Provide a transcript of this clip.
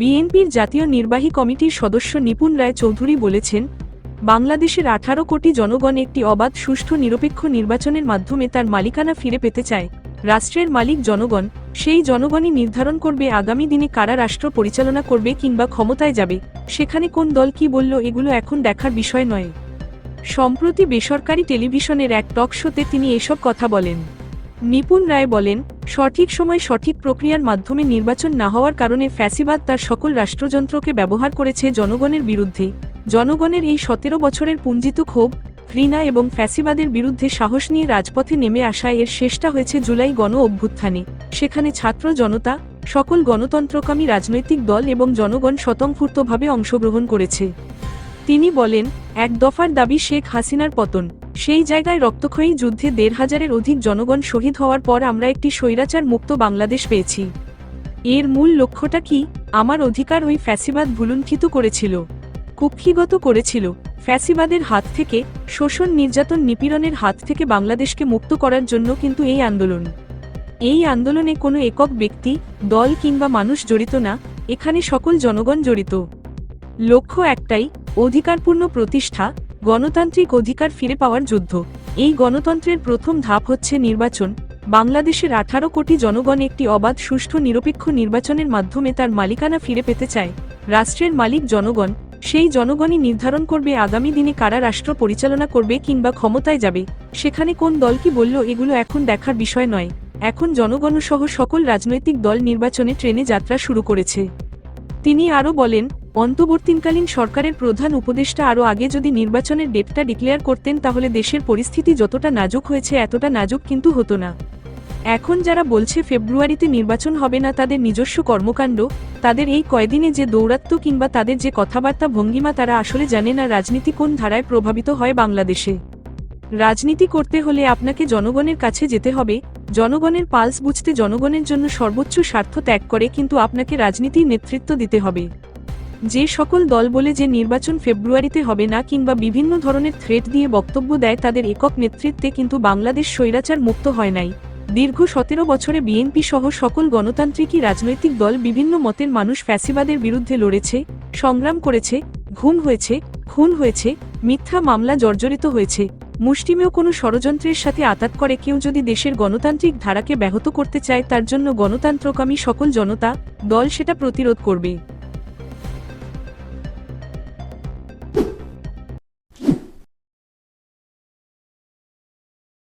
বিএনপির জাতীয় নির্বাহী কমিটির সদস্য নিপুণ রায় চৌধুরী বলেছেন, বাংলাদেশের আঠারো কোটি জনগণ একটি অবাধ, সুষ্ঠু, নিরপেক্ষ নির্বাচনের মাধ্যমে তার মালিকানা ফিরে পেতে চায়। রাষ্ট্রের মালিক জনগণ, সেই জনগণই নির্ধারণ করবে আগামী দিনে কারা রাষ্ট্র পরিচালনা করবে কিংবা ক্ষমতায় যাবে, সেখানে কোন দল কি বলল এগুলো এখন দেখার বিষয় নয়। সম্প্রতি বেসরকারি টেলিভিশনের এক টক শোতে তিনি এসব কথা বলেন। নিপুণ রায় বলেন সঠিক সময় সঠিক প্রক্রিয়ার মাধ্যমে নির্বাচন না হওয়ার কারণে ফ্যাসিবাদ তার সকল রাষ্ট্রযন্ত্রকে ব্যবহার করেছে জনগণের বিরুদ্ধে। জনগণের এই সতেরো বছরের পুঞ্জিত ক্ষোভ, ঘৃণা এবং ফ্যাসিবাদের বিরুদ্ধে সাহস নিয়ে রাজপথে নেমে আসা এর শেষটা হয়েছে জুলাই গণ অভ্যুত্থানে। সেখানে ছাত্র জনতা, সকল গণতন্ত্রকামী রাজনৈতিক দল এবং জনগণ স্বতঃস্ফূর্তভাবে অংশগ্রহণ করেছে। তিনি বলেন, এক দফার দাবি শেখ হাসিনার পতন। সেই জায়গায় রক্তক্ষয়ী যুদ্ধে দেড় হাজারের অধিক জনগণ শহীদ হওয়ার পর আমরা একটি স্বৈরাচার মুক্ত বাংলাদেশ পেয়েছি। এর মূল লক্ষ্যটা কি? আমার অধিকার ওই ফ্যাসিবাদ ভুলুণ্ঠিত করেছিল। কুক্ষিগত করেছিল। ফ্যাসিবাদের হাত থেকে, শোষণ নির্যাতন নিপীড়নের হাত থেকে বাংলাদেশকে মুক্ত করার জন্য কিন্তু এই আন্দোলন। এই আন্দোলনে কোনো একক ব্যক্তি, দল কিংবা মানুষ জড়িত না, এখানে সকল জনগণ জড়িত। লক্ষ্য একটাই, অধিকারপূর্ণ প্রতিষ্ঠা, গণতান্ত্রিক অধিকার ফিরে পাওয়ার যুদ্ধ। এই গণতন্ত্রের প্রথম ধাপ হচ্ছে নির্বাচন। বাংলাদেশের আঠারো কোটি জনগণ একটি অবাধ, সুষ্ঠু, নিরপেক্ষ নির্বাচনের মাধ্যমে তার মালিকানা ফিরে পেতে চায়। রাষ্ট্রের মালিক জনগণ, সেই জনগণই নির্ধারণ করবে আগামী দিনে কারা রাষ্ট্র পরিচালনা করবে কিংবা ক্ষমতায় যাবে। সেখানে কোন দল কি বলল এগুলো এখন দেখার বিষয় নয়। এখন জনগণ সহ সকল রাজনৈতিক দল নির্বাচনে ট্রেনে যাত্রা শুরু করেছে। তিনি আরও বলেন অন্তর্বর্তীকালীন সরকারের প্রধান উপদেষ্টা আরও আগে যদি নির্বাচনের ডেটটা ডিক্লেয়ার করতেন তাহলে দেশের পরিস্থিতি যতটা নাজুক হয়েছে, এতটা নাজুক কিন্তু হতো না। এখন যারা বলছে ফেব্রুয়ারিতে নির্বাচন হবে না তাদের নিজস্ব কর্মকাণ্ড, তাদের এই কয়দিনে যে দৌরাত্ম্য কিংবা তাদের যে কথাবার্তা ভঙ্গিমা তারা আসলে জানে না রাজনীতি কোন ধারায় প্রভাবিত হয় বাংলাদেশে। রাজনীতি করতে হলে আপনাকে জনগণের কাছে যেতে হবে, জনগণের পালস বুঝতে জনগণের জন্য সর্বোচ্চ স্বার্থ ত্যাগ করে কিন্তু আপনাকে রাজনীতির নেতৃত্ব দিতে হবে। যে সকল দল বলে যে নির্বাচন ফেব্রুয়ারিতে হবে না কিংবা বিভিন্ন ধরনের থ্রেট দিয়ে বক্তব্য দেয় তাদের একক নেতৃত্বে কিন্তু বাংলাদেশ স্বৈরাচার মুক্ত হয় নাই। দীর্ঘ সতেরো বছরে বিএনপি সহ সকল গণতান্ত্রিকই রাজনৈতিক দল বিভিন্ন মতের মানুষ ফ্যাসিবাদের বিরুদ্ধে লড়েছে, সংগ্রাম করেছে, ঘুম হয়েছে, খুন হয়েছে, মিথ্যা মামলা জর্জরিত হয়েছে। মুষ্টিমেয় কোনো ষড়যন্ত্রের সাথে আতাত করে কেউ যদি দেশের গণতান্ত্রিক ধারাকে ব্যাহত করতে চায় তার জন্য গণতন্ত্রকামী সকল জনতা দল সেটা প্রতিরোধ করবে।